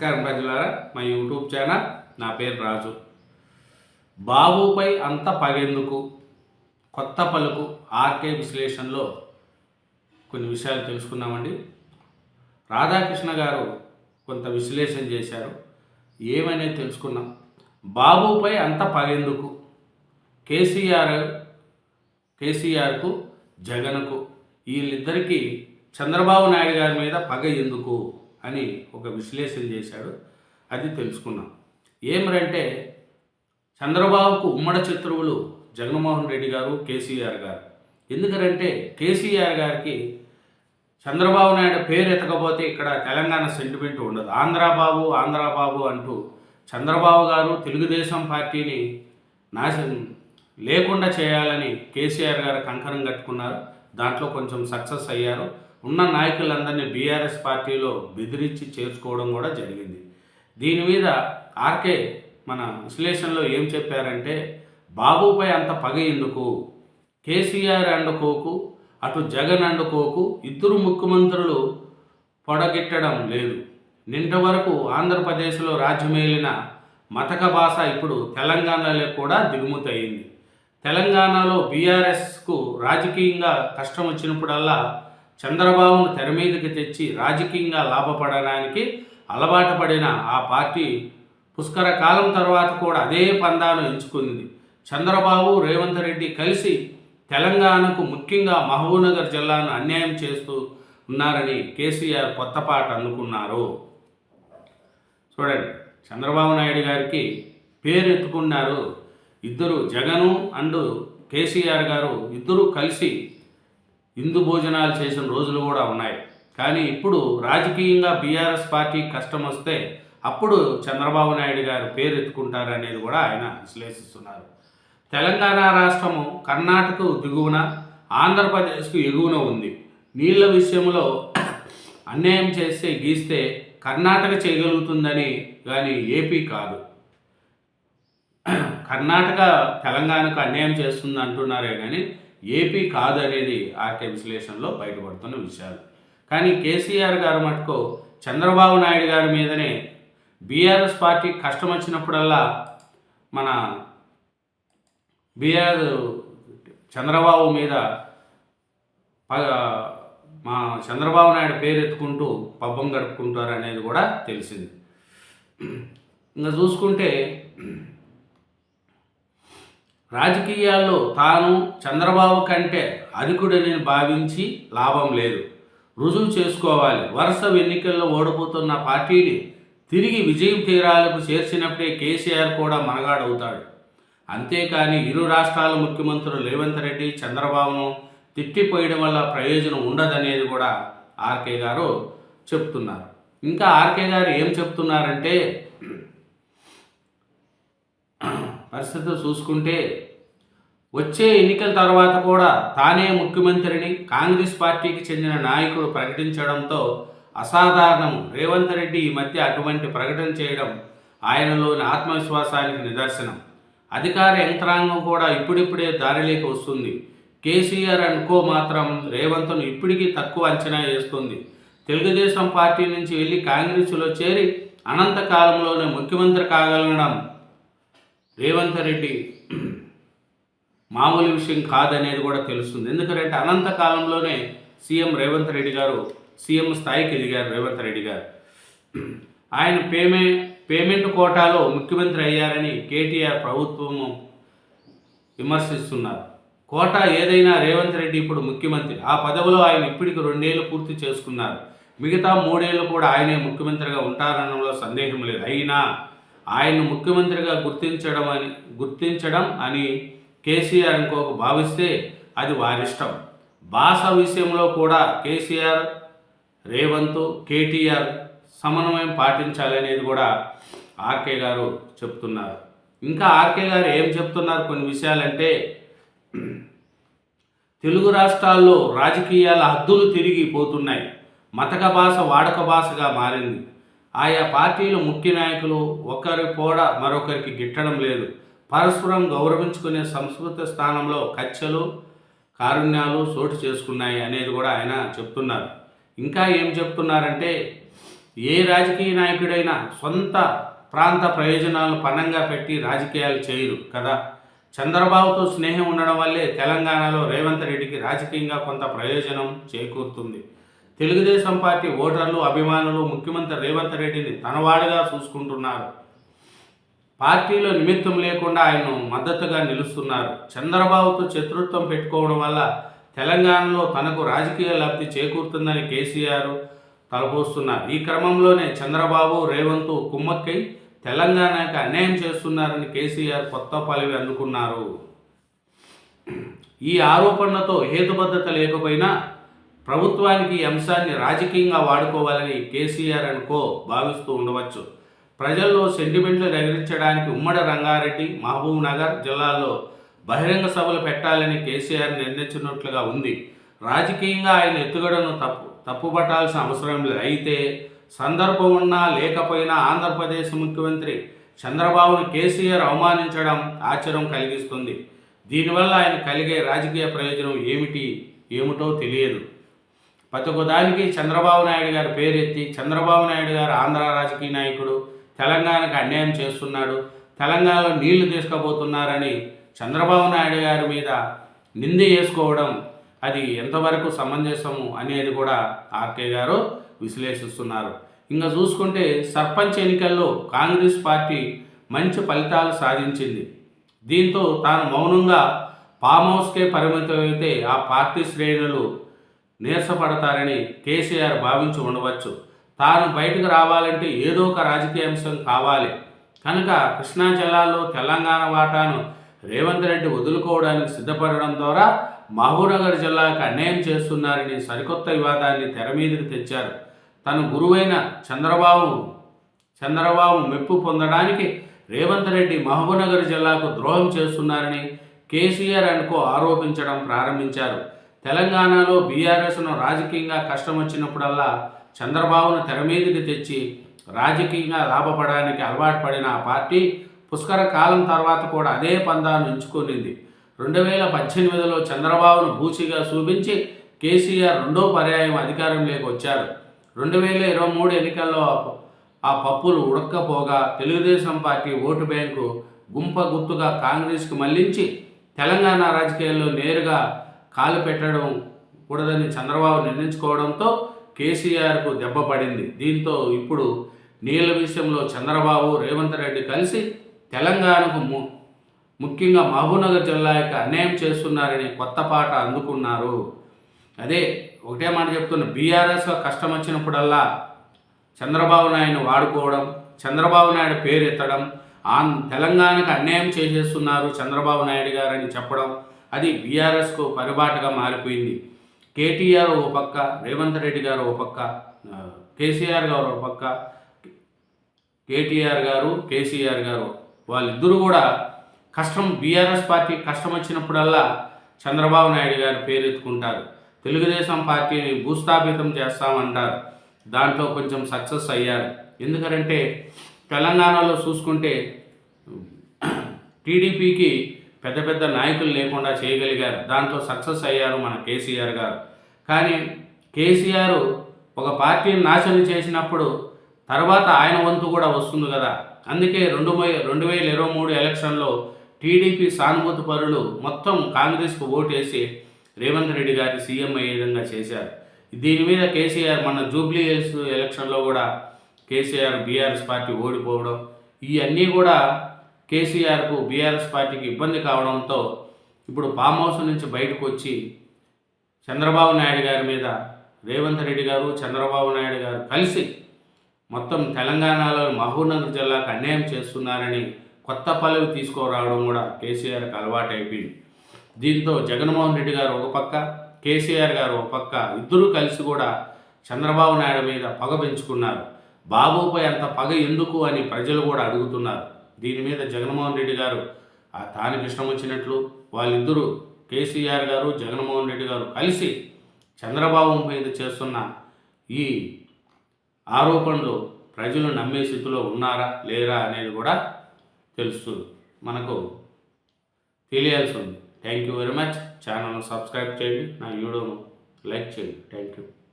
నమస్కారం ప్రజలారా మా యూట్యూబ్ ఛానల్ నా పేరు రాజు. బాబుపై అంత పగెందుకు? కొత్త పలుకు ఆర్కే విశ్లేషణలో కొన్ని విషయాలు తెలుసుకున్నామండి. రాధాకృష్ణ గారు కొంత విశ్లేషణ చేశారు. ఏమనేది తెలుసుకున్నాం. బాబుపై అంత పగెందుకు? కేసీఆర్ కేసీఆర్కు జగన్కు వీళ్ళిద్దరికీ చంద్రబాబు నాయుడు గారి మీద పగ ఎందుకు? అని ఒక విశ్లేషణ చేశాడు. అది తెలుసుకున్నాం. ఏమరంటే చంద్రబాబుకు ఉమ్మడ శత్రువులు జగన్మోహన్ రెడ్డి గారు కేసీఆర్ గారు. ఎందుకంటే కేసీఆర్ గారికి చంద్రబాబు నాయుడు పేరు ఎత్తకపోతే ఇక్కడ తెలంగాణ సెంటిమెంట్ ఉండదు. ఆంధ్రాబాబు ఆంధ్రాబాబు అంటూ చంద్రబాబు గారు తెలుగుదేశం పార్టీని నాశనం లేకుండా చేయాలని కేసీఆర్ గారు కంకణం కట్టుకున్నారు. దాంట్లో కొంచెం సక్సెస్ అయ్యారు. ఉన్న నాయకులందరినీ బీఆర్ఎస్ పార్టీలో బెదిరించి చేర్చుకోవడం కూడా జరిగింది. దీని మీద ఆర్కే మన విశ్లేషణలో ఏం చెప్పారంటే బాబుపై అంత పగ ఎందుకు? కేసీఆర్ అండుకోకు అటు జగన్ అండుకోకు ఇద్దరు ముఖ్యమంత్రులు పొడగిట్టడం లేదు. నింట వరకు ఆంధ్రప్రదేశ్లో రాజ్యమేలిన మతక భాష ఇప్పుడు తెలంగాణలో కూడా దిగుమతయింది. తెలంగాణలో బీఆర్ఎస్కు రాజకీయంగా కష్టం వచ్చినప్పుడల్లా చంద్రబాబును తెర మీదకి తెచ్చి రాజకీయంగా లాభపడడానికి అలవాటు పడిన ఆ పార్టీ పుష్కర కాలం తర్వాత కూడా అదే పందాను ఎంచుకుంది. చంద్రబాబు రేవంత్ రెడ్డి కలిసి తెలంగాణకు ముఖ్యంగా మహబూబ్నగర్ జిల్లాను అన్యాయం చేస్తూ ఉన్నారని కేసీఆర్ కొత్త పాట అందుకున్నారు. చూడండి చంద్రబాబు నాయుడు గారికి పేరు ఎత్తుకున్నారు ఇద్దరు జగను అండ్ కేసీఆర్ గారు ఇద్దరు కలిసి ఇందు భోజనాలు చేసిన రోజులు కూడా ఉన్నాయి. కానీ ఇప్పుడు రాజకీయంగా బీఆర్ఎస్ పార్టీ కష్టం వస్తే అప్పుడు చంద్రబాబు నాయుడు గారు పేరు ఎత్తుకుంటారనేది కూడా ఆయన విశ్లేషిస్తున్నారు. తెలంగాణ రాష్ట్రము కర్ణాటక దిగువన ఆంధ్రప్రదేశ్కు ఎగువన ఉంది. నీళ్ళ విషయంలో అన్యాయం చేస్తే గీస్తే కర్ణాటక చేయగలుగుతుందని కానీ ఏపీ కాదు. కర్ణాటక తెలంగాణకు అన్యాయం చేస్తుంది అంటున్నారే కానీ ఏపీ కాదు అనేది ఆర్కే విశ్లేషణలో బయటపడుతున్న విషయాలు. కానీ కేసీఆర్ గారు మటుకు చంద్రబాబు నాయుడు గారి మీదనే బీఆర్ఎస్ పార్టీ కష్టం వచ్చినప్పుడల్లా మన బీఆర్ చంద్రబాబు మీద ప- మా చంద్రబాబు నాయుడు పేరు ఎత్తుకుంటూ పబ్బం గడుపుకుంటారు అనేది కూడా తెలిసింది. ఇంకా చూసుకుంటే రాజకీయాల్లో తాను చంద్రబాబు కంటే అధికుడని భావించి లాభం లేదు. రుజువు చేసుకోవాలి. వరుస ఎన్నికల్లో ఓడిపోతున్న పార్టీని తిరిగి విజయం తీరాలకు చేర్చినప్పుడే కేసీఆర్ కూడా మనగాడవుతాడు. అంతేకాని ఇరు రాష్ట్రాల ముఖ్యమంత్రులు రేవంత్ రెడ్డి చంద్రబాబును తిట్టిపోయడం వల్ల ప్రయోజనం ఉండదనేది కూడా ఆర్కే గారు చెప్తున్నారు. ఇంకా ఆర్కే గారు ఏం చెప్తున్నారంటే పరిస్థితులు చూసుకుంటే వచ్చే ఎన్నికల తర్వాత కూడా తానే ముఖ్యమంత్రిని కాంగ్రెస్ పార్టీకి చెందిన నాయకుడు ప్రకటించడంతో అసాధారణం. రేవంత్ రెడ్డి ఈ మధ్య అటువంటి ప్రకటన చేయడం ఆయనలోని ఆత్మవిశ్వాసానికి నిదర్శనం. అధికార యంత్రాంగం కూడా ఇప్పుడిప్పుడే దారిలోకి వస్తుంది. కేసీఆర్ అనుకో మాత్రం రేవంత్ను ఇప్పటికీ తక్కువ అంచనా వేస్తుంది. తెలుగుదేశం పార్టీ నుంచి వెళ్ళి కాంగ్రెస్లో చేరి అనంతకాలంలోనే ముఖ్యమంత్రి కాగలగడం రేవంత్ రెడ్డి మామూలు విషయం కాదనేది కూడా తెలుస్తుంది. ఎందుకంటే అనంత కాలంలోనే సీఎం రేవంత్ రెడ్డి గారు సీఎం స్థాయికి ఎదిగారు రేవంత్ రెడ్డి గారు. ఆయన పేమే పేమెంట్ కోటాలో ముఖ్యమంత్రి అయ్యారని కేటీఆర్ ప్రభుత్వము విమర్శిస్తున్నారు. కోటా ఏదైనా రేవంత్ రెడ్డి ఇప్పుడు ముఖ్యమంత్రి. ఆ పదవిలో ఆయన ఇప్పటికి రెండేళ్ళు పూర్తి చేసుకున్నారు. మిగతా మూడేళ్ళు కూడా ఆయనే ముఖ్యమంత్రిగా ఉంటారనడంలో సందేహం లేదు. అయినా ఆయన ముఖ్యమంత్రిగా గుర్తించడం అని గుర్తించడం అని కేసీఆర్ ఇంకొక భావిస్తే అది వారిష్టం. భాష విషయంలో కూడా కేసీఆర్ రేవంత్ కేటీఆర్ సమన్వయం పాటించాలనేది కూడా ఆర్కే గారు చెప్తున్నారు. ఇంకా ఆర్కే గారు ఏం చెప్తున్నారు కొన్ని విషయాలంటే తెలుగు రాష్ట్రాల్లో రాజకీయాల హద్దులు తిరిగిపోతున్నాయి మతక భాష వాడక భాషగా మారింది. ఆయా పార్టీల ముఖ్య నాయకులు ఒకరి పోడ మరొకరికి గిట్టడం లేదు. పరస్పరం గౌరవించుకునే సంస్కృత స్థానంలో కచ్చలు కారుణ్యాలు చోటు చేసుకున్నాయి అనేది కూడా ఆయన చెప్తున్నారు. ఇంకా ఏం చెప్తున్నారంటే ఏ రాజకీయ నాయకుడైనా సొంత ప్రాంత ప్రయోజనాలను పణంగా పెట్టి రాజకీయాలు చేయరు కదా. చంద్రబాబుతో స్నేహం ఉండడం వల్లే తెలంగాణలో రేవంత్ రెడ్డికి రాజకీయంగా కొంత ప్రయోజనం చేకూరుతుంది. తెలుగుదేశం పార్టీ ఓటర్లు అభిమానులు ముఖ్యమంత్రి రేవంత్ రెడ్డిని తనవాడుగా చూసుకుంటున్నారు. పార్టీలో నిమిత్తం లేకుండా ఆయన్ను మద్దతుగా నిలుస్తున్నారు. చంద్రబాబుతో శత్రుత్వం పెట్టుకోవడం వల్ల తెలంగాణలో తనకు రాజకీయ లబ్ధి చేకూరుతుందని కేసీఆర్ తలపోస్తున్నారు. ఈ క్రమంలోనే చంద్రబాబు రేవంత్ కుమ్మక్కై తెలంగాణకి అన్యాయం చేస్తున్నారని కేసీఆర్ కొత్త పలివి అందుకున్నారు. ఈ ఆరోపణలతో హేతుబద్ధత లేకపోయినా ప్రభుత్వానికి ఈ అంశాన్ని రాజకీయంగా వాడుకోవాలని కేసీఆర్ అనుకో భావిస్తూ ఉండవచ్చు. ప్రజల్లో సెంటిమెంట్లు రగిలించడానికి ఉమ్మడి రంగారెడ్డి మహబూబ్ నగర్ జిల్లాల్లో బహిరంగ సభలు పెట్టాలని కేసీఆర్ నిర్ణయించినట్లుగా ఉంది. రాజకీయంగా ఆయన ఎత్తుగడను తప్పు తప్పుపట్టాల్సిన అవసరం లేదు. అయితే సందర్భం ఉన్నా లేకపోయినా ఆంధ్రప్రదేశ్ ముఖ్యమంత్రి చంద్రబాబును కేసీఆర్ అవమానించడం ఆశ్చర్యం కలిగిస్తుంది. దీనివల్ల ఆయన కలిగే రాజకీయ ప్రయోజనం ఏమిటి ఏమిటో తెలియదు. ప్రతి ఒక్కదానికి చంద్రబాబు నాయుడు గారి పేరెత్తి చంద్రబాబు నాయుడు గారు ఆంధ్ర రాజకీయ నాయకుడు తెలంగాణకు అన్యాయం చేస్తున్నాడు తెలంగాణలో నీళ్ళు తీసుకుపోతున్నారని చంద్రబాబు నాయుడు గారి మీద నింద వేసుకోవడం అది ఎంతవరకు సమంజసము అనేది కూడా ఆర్కే గారు విశ్లేషిస్తున్నారు. ఇంకా చూసుకుంటే సర్పంచ్ ఎన్నికల్లో కాంగ్రెస్ పార్టీ మంచి ఫలితాలు సాధించింది. దీంతో తాను మౌనంగా ఫామ్ హౌస్కే పరిమితమైతే ఆ పార్టీ శ్రేణులు నీరసపడతారని కేసీఆర్ భావించి ఉండవచ్చు. తాను బయటకు రావాలంటే ఏదో ఒక రాజకీయ అంశం కావాలి. కనుక కృష్ణా జిల్లాలో తెలంగాణ వాటాను రేవంత్ రెడ్డి వదులుకోవడానికి సిద్ధపడడం ద్వారా మహబూబ్నగర్ జిల్లాకు అన్యాయం చేస్తున్నారని సరికొత్త వివాదాన్ని తెర మీదకి తెచ్చారు. తన గురువైన చంద్రబాబు చంద్రబాబు మెప్పు పొందడానికి రేవంత్ రెడ్డి మహబూబ్నగర్ జిల్లాకు ద్రోహం చేస్తున్నారని కేసీఆర్ అనుకో ఆరోపించడం ప్రారంభించారు. తెలంగాణలో బీఆర్ఎస్ను రాజకీయంగా కష్టం వచ్చినప్పుడల్లా చంద్రబాబును తెర మీదకి తెచ్చి రాజకీయంగా లాభపడడానికి అలవాటు పడిన ఆ పార్టీ పుష్కర కాలం తర్వాత కూడా అదే పందాన్ని ఎంచుకునింది. రెండు వేల పద్దెనిమిదిలో చంద్రబాబును బూచిగా చూపించి కేసీఆర్ రెండో పర్యాయం అధికారంలోకి వచ్చారు. రెండు వేల ఇరవై మూడు ఎన్నికల్లో ఆ పప్పులు ఉడక్కపోగా తెలుగుదేశం పార్టీ ఓటు బ్యాంకు గుంప గుర్తుగా కాంగ్రెస్కు మళ్ళించి తెలంగాణ రాజకీయాల్లో నేరుగా కాలు పెట్టడం కూడదని చంద్రబాబు నిర్ణయించుకోవడంతో కేసీఆర్కు దెబ్బ పడింది. దీంతో ఇప్పుడు నీళ్ళ విషయంలో చంద్రబాబు రేవంత్ రెడ్డి కలిసి తెలంగాణకు ము ముఖ్యంగా మహబూబ్నగర్ యొక్క అన్యాయం చేస్తున్నారని కొత్త పాట అందుకున్నారు. అదే ఒకటే మాట చెప్తున్న బీఆర్ఎస్లో కష్టం వచ్చినప్పుడల్లా చంద్రబాబు నాయుడు వాడుకోవడం చంద్రబాబు నాయుడు పేరు ఎత్తడం ఆన్ తెలంగాణకు అన్యాయం చేసేస్తున్నారు చంద్రబాబు నాయుడు గారని చెప్పడం అది బీఆర్ఎస్కు పరిబాటుగా మారిపోయింది. కేటీఆర్ ఓ పక్క రేవంత్ రెడ్డి గారు ఓ పక్క కేసీఆర్ గారు ఓ పక్క కేటీఆర్ గారు కేసీఆర్ గారు వాళ్ళిద్దరూ కూడా కష్టం బీఆర్ఎస్ పార్టీ కష్టం వచ్చినప్పుడల్లా చంద్రబాబు నాయుడు గారు పేరెత్తుకుంటారు. తెలుగుదేశం పార్టీని భూస్థాపితం చేస్తామంటారు. దాంట్లో కొంచెం సక్సెస్ అయ్యారు. ఎందుకంటే తెలంగాణలో చూసుకుంటే టీడీపీకి పెద్ద పెద్ద నాయకులు లేకుండా చేయగలిగారు. దాంట్లో సక్సెస్ అయ్యారు మన కేసీఆర్ గారు. కానీ కేసీఆర్ ఒక పార్టీని నాశనం చేసినప్పుడు తర్వాత ఆయన వంతు కూడా వస్తుంది కదా. అందుకే రెండు వే రెండు వేల ఇరవై మూడు ఎలక్షన్లో టీడీపీ సానుభూతి పరులు మొత్తం కాంగ్రెస్కు ఓటేసి రేవంత్ రెడ్డి గారి సీఎం అయ్యే విధంగా చేశారు. దీని మీద కేసీఆర్ మన జూబ్లీ హిల్స్ ఎలక్షన్లో కూడా కేసీఆర్ బీఆర్ఎస్ పార్టీ ఓడిపోవడం ఇవన్నీ కూడా కేసీఆర్కు బీఆర్ఎస్ పార్టీకి ఇబ్బంది కావడంతో ఇప్పుడు ఫామ్ హౌస్ నుంచి బయటకు వచ్చి చంద్రబాబు నాయుడు గారి మీద రేవంత్ రెడ్డి గారు చంద్రబాబు నాయుడు గారు కలిసి మొత్తం తెలంగాణలో మహబూబ్నగర్ జిల్లాకు అన్యాయం చేస్తున్నారని కొత్త పల్లవి తీసుకురావడం కూడా కేసీఆర్కి అలవాటు అయిపోయింది దీంతో జగన్మోహన్ రెడ్డి గారు ఒక పక్క కేసీఆర్ గారు ఒక పక్క ఇద్దరూ కలిసి కూడా చంద్రబాబు నాయుడు మీద పగ పెంచుకున్నారు. బాబుపై అంత పగ ఎందుకు అని ప్రజలు కూడా అడుగుతున్నారు. దీని మీద జగన్మోహన్ రెడ్డి గారు తానికి ఇష్టం వచ్చినట్లు వాళ్ళిద్దరూ కేసీఆర్ గారు జగన్మోహన్ రెడ్డి గారు కలిసి చంద్రబాబు మీద చేస్తున్న ఈ ఆరోపణలు ప్రజలు నమ్మే స్థితిలో ఉన్నారా లేరా అనేది కూడా తెలుస్తుంది మనకు తెలియాల్సి ఉంది. థ్యాంక్ యూ వెరీ మచ్ ఛానల్ను సబ్స్క్రైబ్ చేయండి. నా వీడియోను లైక్ చేయండి. Thank you